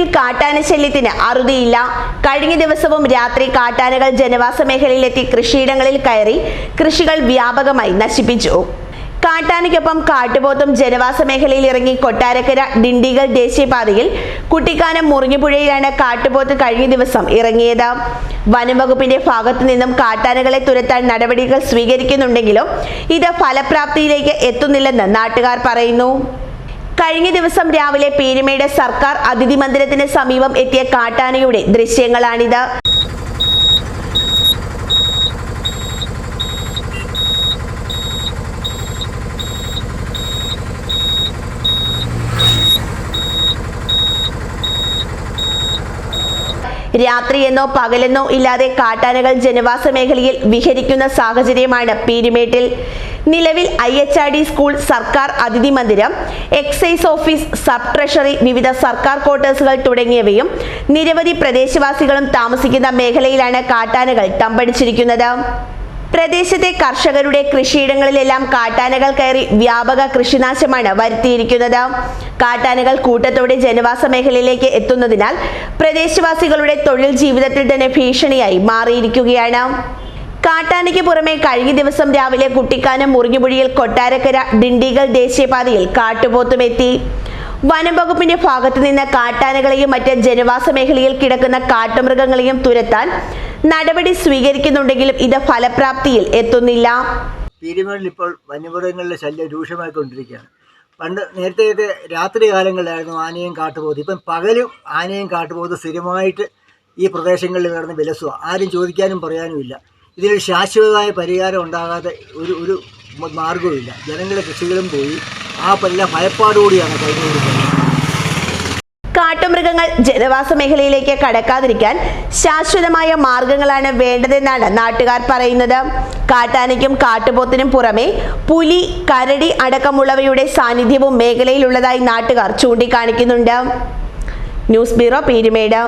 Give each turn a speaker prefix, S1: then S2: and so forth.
S1: പീരുമേട്ടിൽ കാട്ടാന ശല്യത്തിന് അറുതിയില്ല. കഴിഞ്ഞ ദിവസവും രാത്രി കാട്ടാനകൾ ജനവാസ മേഖലയിലെത്തി കൃഷിയിടങ്ങളിൽ കയറി കൃഷികൾ വ്യാപകമായി നശിപ്പിച്ചു. കാട്ടാനയ്ക്കൊപ്പം കാട്ടുപോത്തും ജനവാസ മേഖലയിൽ ഇറങ്ങി കൊട്ടാരക്കര ഡിണ്ടിഗൽ ദേശീയപാതയിൽ കുട്ടിക്കാനം മുറിഞ്ഞുപുഴയിലാണ് കാട്ടുപോത്ത് കഴിഞ്ഞ ദിവസം ഇറങ്ങിയത്. വനംവകുപ്പിന്റെ ഭാഗത്തു നിന്നും കാട്ടാനകളെ തുരത്താൻ നടപടികൾ സ്വീകരിക്കുന്നുണ്ടെങ്കിലും ഇത് ഫലപ്രാപ്തിയിലേക്ക് എത്തുന്നില്ലെന്ന് നാട്ടുകാർ പറയുന്നു. കഴിഞ്ഞ ദിവസം രാവിലെ പീരുമേട് സർക്കാർ അതിഥി മന്ദിരത്തിന് സമീപം എത്തിയ കാട്ടാനയുടെ ദൃശ്യങ്ങളാണിത്. രാത്രിയെന്നോ പകലെന്നോ ഇല്ലാതെ കാട്ടാനകൾ ജനവാസ മേഖലയിൽ വിഹരിക്കുന്ന സാഹചര്യമാണ് പീരുമേട്ടിൽ. നിലവിൽ I H R D school സർക്കാർ അതിഥി മന്ദിരം എക്സൈസ് ഓഫീസ് സബ് ട്രഷറി വിവിധ സർക്കാർ ക്വാർട്ടേഴ്സുകൾ തുടങ്ങിയവയും നിരവധി പ്രദേശവാസികളും താമസിക്കുന്ന മേഖലയിലാണ് കാട്ടാനകൾ തമ്പടിച്ചിരിക്കുന്നത്. പ്രദേശത്തെ കർഷകരുടെ കൃഷിയിടങ്ങളിലെല്ലാം കാട്ടാനകൾ കയറി വ്യാപക കൃഷിനാശമാണ് വരുത്തിയിരിക്കുന്നത്. കാട്ടാനകൾ കൂട്ടത്തോടെ ജനവാസ മേഖലയിലേക്ക് എത്തുന്നതിനാൽ പ്രദേശവാസികളുടെ തൊഴിൽ ജീവിതത്തിൽ തന്നെ ഭീഷണിയായി മാറിയിരിക്കുകയാണ്. കാട്ടാനയ്ക്ക് പുറമെ കഴിഞ്ഞ ദിവസം രാവിലെ കുട്ടിക്കാനം മുറിഞ്ഞുപുഴിയിൽ കൊട്ടാരക്കര ഡിണ്ടിഗൽ ദേശീയപാതയിൽ കാട്ടുപോത്തുമെത്തി വനം വകുപ്പിന്റെ ഭാഗത്തു നിന്ന് കാട്ടാനകളെയും മറ്റ് ജനവാസ മേഖലയിൽ കിടക്കുന്ന കാട്ടുമൃഗങ്ങളെയും തുരത്താൻ നടപടി സ്വീകരിക്കുന്നുണ്ടെങ്കിലും ഇത് ഫലപ്രാപ്തിയിൽ എത്തുന്നില്ല.
S2: പീരുമേടിൽ ഇപ്പോൾ വന്യമൃഗങ്ങളുടെ ശല്യം രൂക്ഷമായിക്കൊണ്ടിരിക്കുകയാണ് പണ്ട് നേരത്തെയൊക്കെ രാത്രി കാലങ്ങളിലായിരുന്നു ആനയും കാട്ടുപോകുന്നത് ഇപ്പം പകലും ആനയും കാട്ടുപോകുന്നത് സ്ഥിരമായിട്ട് ഈ പ്രദേശങ്ങളിൽ കിടന്ന് വിലസുക. ആരും ചോദിക്കാനും പറയാനുമില്ല ഇതിനൊരു ശാശ്വതമായ പരിഹാരം ഉണ്ടാകാതെ ഒരു ഒരു മാർഗവുമില്ല ജനങ്ങളുടെ കൃഷികളും പോയി. ആ എല്ലാം ഭയപ്പാടുകൂടിയാണ് കഴിഞ്ഞുകൊടുക്കുന്നത്
S1: കാട്ടുമൃഗങ്ങൾ ജനവാസ മേഖലയിലേക്ക് കടക്കാതിരിക്കാൻ ശാശ്വതമായ മാർഗങ്ങളാണ് വേണ്ടതെന്നാണ് നാട്ടുകാർ പറയുന്നത്. കാട്ടാനയ്ക്കും കാട്ടുപോത്തിനും പുറമെ പുലി കരടി അടക്കമുള്ളവയുടെ സാന്നിധ്യവും മേഖലയിലുള്ളതായി നാട്ടുകാർ ചൂണ്ടിക്കാണിക്കുന്നുണ്ട്. News bureau Peermade.